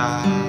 sky.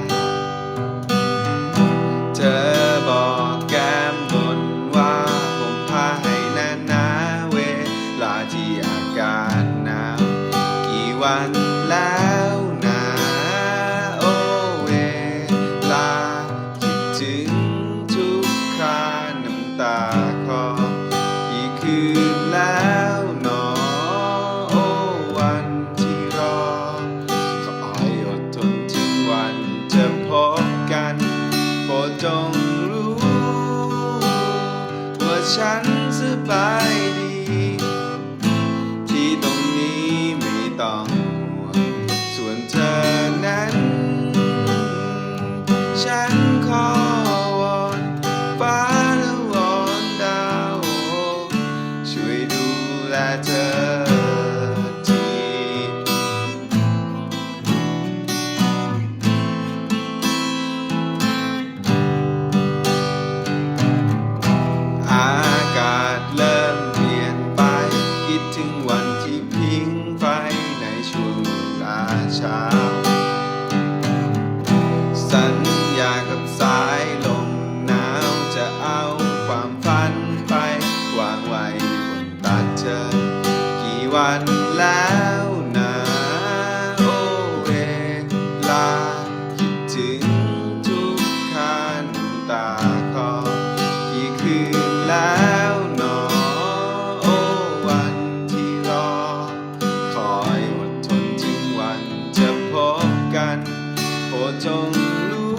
จงรู้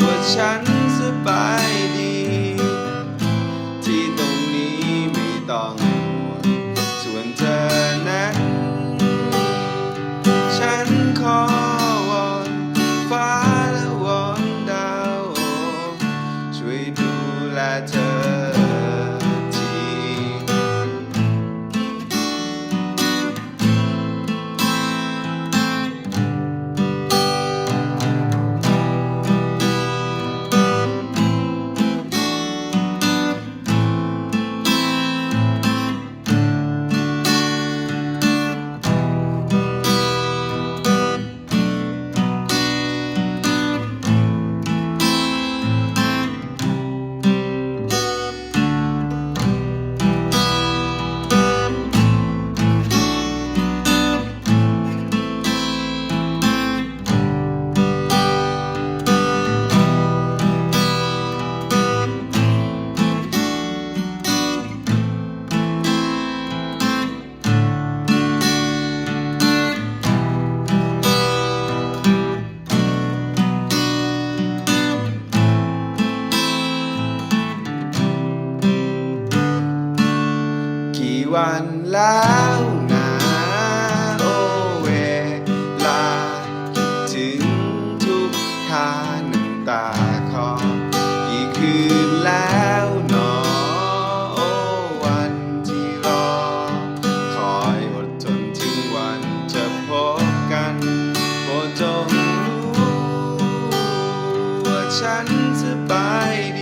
ว่าฉันสบายดี ที่ตรงนี้ไม่ต้องห่วงส่วนเธอนั้ฉันขอวอนฟ้าและวอนดาว ช่วยดูแลเธอ แล้วนะโอเวลาคิดถึงทุกทาน้ำตาคอกี่คืนแล้วหนอโอวันที่รอ คอยอดจนถึงวันจะพบกันโปรดจงรู้ว่าฉันสบายดี